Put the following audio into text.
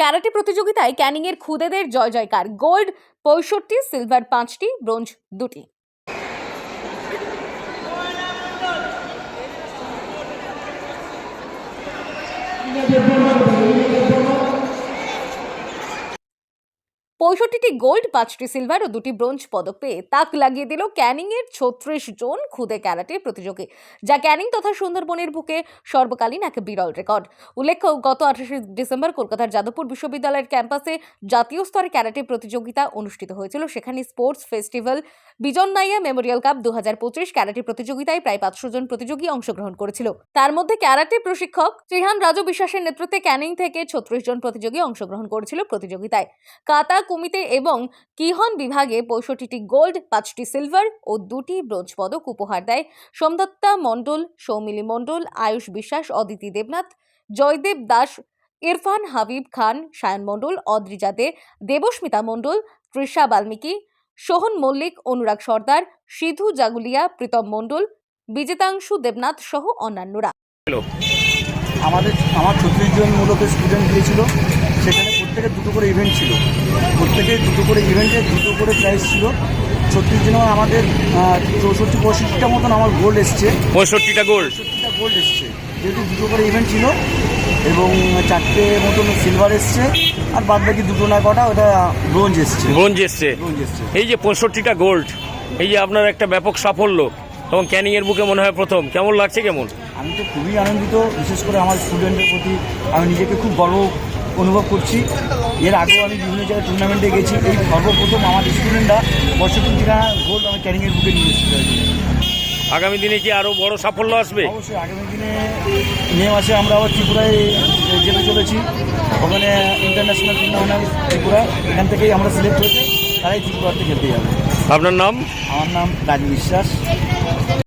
Karate প্রতিযোগিতায় ক্যানিংয়ের খুদেদের জয় জয়কার। গোল্ড পঁয়ষট্টি সিলভার পাঁচটি ব্রোঞ্জ দুটি। পঁয়ষট্টিটি গোল্ড, পাঁচটি সিলভার ও দুটি ব্রোঞ্জ পদক পেয়ে তাক লাগিয়ে দিল ক্যানিংয়ের ছত্রিশ জন খুদে ক্যারাটে প্রতিযোগী, যা ক্যানিং তথা সুন্দরবনের বুকে সর্বকালীন এক বিরল রেকর্ড। উল্লেখ্য, গত আঠাশে ডিসেম্বর কলকাতার যাদবপুর বিশ্ববিদ্যালয়ের ক্যাম্পাসে জাতীয় স্তরে ক্যারাটে প্রতিযোগিতা অনুষ্ঠিত হয়েছিল। সেখানে sports festival Bijan Naiya memorial cup দু হাজার পঁচিশ ক্যারাটে প্রতিযোগিতায় প্রায় পাঁচশো জন প্রতিযোগী অংশগ্রহণ করেছিল। তার মধ্যে ক্যারাটে প্রশিক্ষক ত্রিহান রাজু বিশ্বাসের নেতৃত্বে ক্যানিং থেকে ছত্রিশ জন প্রতিযোগী অংশগ্রহণ করেছিল প্রতিযোগিতায়। কাতা কুমিতে এবং কিহন বিভাগে পঁয়ষট্টিটি গোল্ড, পাঁচটি সিলভার ও দুটি ব্রোঞ্জ পদক উপহার দেয় সোমদত্তা মণ্ডল, সৌমিলি মণ্ডল, আয়ুষ বিশ্বাস, অদিতি দেবনাথ, জয়দেব দাস, ইরফান হাবিব খান, সায়ন মণ্ডল, অদ্রিজা দে, দেবস্মিতা মণ্ডল, তৃষা বাল্মীকি, সোহন মল্লিক, অনুরাগ সর্দার, সিধু জাগুলিয়া, প্রীতম মণ্ডল, বিজেতাংশু দেবনাথ সহ অন্যান্যরা। আমাদের, আমার ছত্রিশ জন মূলত স্টুডেন্ট গিয়েছিল সেখানে প্রত্যেকের দুটো করে ইভেন্ট ছিল। প্রত্যেকের দুটো করে ইভেন্টে দুটো করে প্রাইজ ছিল। ছত্রিশ জন আমাদের চৌষট্টি পঁয়ষট্টিটা মতন আমার গোল্ড এসছে। পঁয়ষট্টিটা গোল্ড পঁয়ষট্টিটা গোল্ড এসছে। যেহেতু দুটো করে ইভেন্ট ছিল এবং চারটে মতন সিলভার এসছে আর বাদ বাকি দুটো না কটা ওটা ব্রোঞ্জ এসছে। ব্রোঞ্জ এসছে। ব্রোঞ্জ এসছে। এই যে পঁয়ষট্টিটা গোল্ড এই যে আপনার একটা ব্যাপক সাফল্য এবং ক্যানিং এর বুকে মনে হয় প্রথম কেমন লাগছে কেমন? আমি তো খুবই আনন্দিত বিশেষ করে আমার স্টুডেন্টের প্রতি। আমি নিজেকে খুব গর্ব অনুভব করছি। এর আগেও আমি বিভিন্ন জায়গায় টুর্নামেন্টে গেছি। এই সর্বপ্রথম আমার স্টুডেন্টরা পঁয়ষট্টি টাকা গোল্ড আমি ক্যারিংয়ের বুকে নিয়ে এসেছি। আগামী দিনে কি আরও বড় সাফল্য আসবে? অবশ্যই আগামী দিনে মে মাসে আমরা আবার ত্রিপুরায় যেতে চলেছি। ওখানে ইন্টারন্যাশনাল টুর্নামেন্ট ত্রিপুরা এখান থেকেই আমরা সিলেক্ট হয়েছে। তারাই ত্রিপুরাতে খেলতে যাবে। আপনার নাম? আমার নাম রাজ বিশ্বাস।